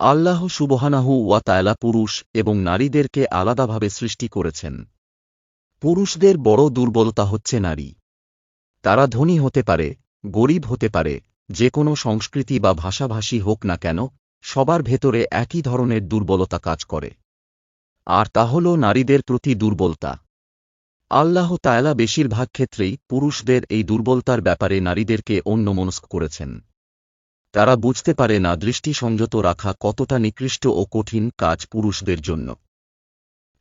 আল্লাহ সুবহানাহু ওয়া তায়ালা পুরুষ এবং নারীদেরকে আলাদাভাবে সৃষ্টি করেছেন। পুরুষদের বড় দুর্বলতা হচ্ছে নারী। তারা ধনী হতে পারে, গরিব হতে পারে, যে কোনো সংস্কৃতি বা ভাষাভাষী হোক না কেন, সবার ভেতরে একই ধরনের দুর্বলতা কাজ করে। আর তা হল নারীদের প্রতি দুর্বলতা। আল্লাহ তায়ালা বেশিরভাগ ক্ষেত্রেই পুরুষদের এই দুর্বলতার ব্যাপারে নারীদেরকে অন্যমনস্ক করেছেন। তারা বুঝতে পারে না দৃষ্টি সংযত রাখা কতটা নিকৃষ্ট ও কঠিন কাজ পুরুষদের জন্য।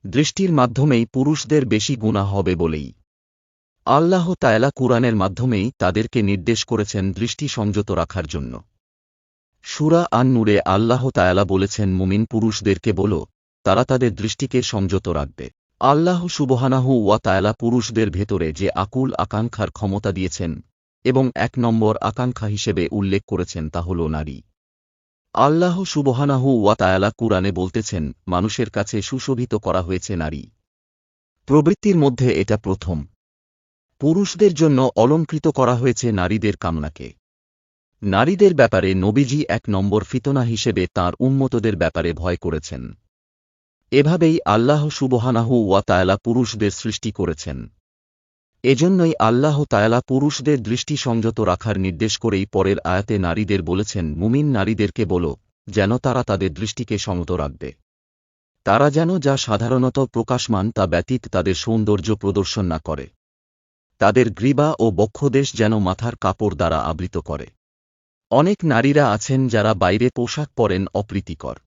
দৃষ্টির মাধ্যমেই পুরুষদের বেশি গুণা হবে বলেই। আল্লাহ তায়লা কুরআনের মাধ্যমেই তাদেরকে নির্দেশ করেছেন দৃষ্টি সংযত রাখার জন্য। সুরা আন নূরে আল্লাহ তায়ালা বলেছেন, মুমিন পুরুষদেরকে বল, তারা তাদের দৃষ্টিকে সংযত রাখবে। আল্লাহ সুবহানাহু ওয়া তায়ালা পুরুষদের ভেতরে যে আকুল আকাঙ্ক্ষার ক্ষমতা দিয়েছেন এবং এক নম্বর আকাঙ্ক্ষা হিসেবে উল্লেখ করেছেন তা হল নারী। আল্লাহ সুবহানাহু ওয়া তায়ালা কুরআনে বলতেছেন, মানুষের কাছে সুশোভিত করা হয়েছে নারী। প্রবৃত্তির মধ্যে এটা প্রথম। পুরুষদের জন্য অলঙ্কৃত করা হয়েছে নারীদের কামনাকে। নারীদের ব্যাপারে নবীজি এক নম্বর ফিতনা হিসেবে তার উন্মতদের ব্যাপারে ভয় করেছেন। এভাবেই আল্লাহ সুবহানাহু ওয়া তায়ালা পুরুষদের সৃষ্টি করেছেন। এজন্যই আল্লাহ তায়ালা পুরুষদের দৃষ্টি সংযত রাখার নির্দেশ করেই পরের আয়াতে নারীদের বলেছেন, মুমিন নারীদেরকে বল, যেন তারা তাদের দৃষ্টিকে সংযত রাখবে। তারা যেন যা সাধারণত প্রকাশমান তা ব্যতীত তাদের সৌন্দর্য প্রদর্শন না করে। তাদের গ্রীবা ও বক্ষদেশ যেন মাথার কাপড় দ্বারা আবৃত করে। অনেক নারীরা আছেন যারা বাইরে পোশাক পরেন অপ্রীতিকর।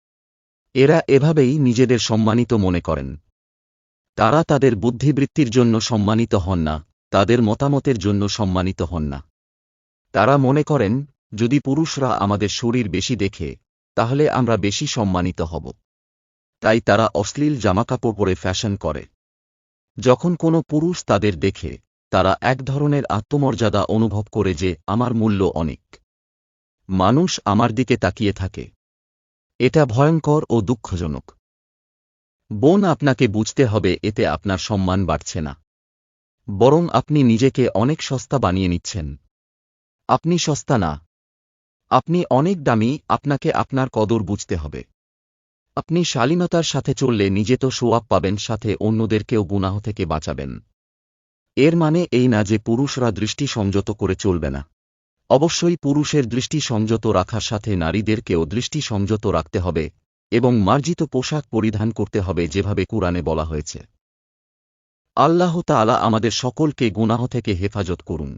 এরা এভাবেই নিজেদের সম্মানিত মনে করেন। তারা তাদের বুদ্ধিবৃত্তির জন্য সম্মানিত হন না, তাদের মতামতের জন্য সম্মানিত হন না। তারা মনে করেন, যদি পুরুষরা আমাদের শরীর বেশি দেখে, তাহলে আমরা বেশি সম্মানিত হব। তাই তারা অশ্লীল জামাকাপড় পরে ফ্যাশন করে। যখন কোনো পুরুষ তাদের দেখে, তারা এক ধরনের আত্মমর্যাদা অনুভব করে যে, আমার মূল্য অনেক। মানুষ আমার দিকে তাকিয়ে থাকে। এটা ভয়ঙ্কর ও দুঃখজনক। বোন আপনাকে বুঝতে হবে, এতে আপনার সম্মান বাড়ছে না। বরং আপনি নিজেকে অনেক সস্তা বানিয়ে নিচ্ছেন। আপনি সস্তা না। আপনি অনেক দামি, আপনাকে আপনার কদর বুঝতে হবে। আপনি শালীনতার সাথে চললে নিজে তো সোয়াব পাবেন, সাথে অন্যদেরকেও গুনাহ থেকে বাঁচাবেন। এর মানে এই না যে পুরুষরা দৃষ্টি সংযত করে চলবে না। অবশ্যই পুরুষের দৃষ্টি সংযত রাখার সাথে নারীদেরকেও দৃষ্টি সংযত রাখতে হবে এবং মার্জিত পোশাক পরিধান করতে হবে যেভাবে কুরআনে বলা হয়েছে। আল্লাহ তালা আমাদের সকলকে গুনাহ থেকে হেফাজত করুন।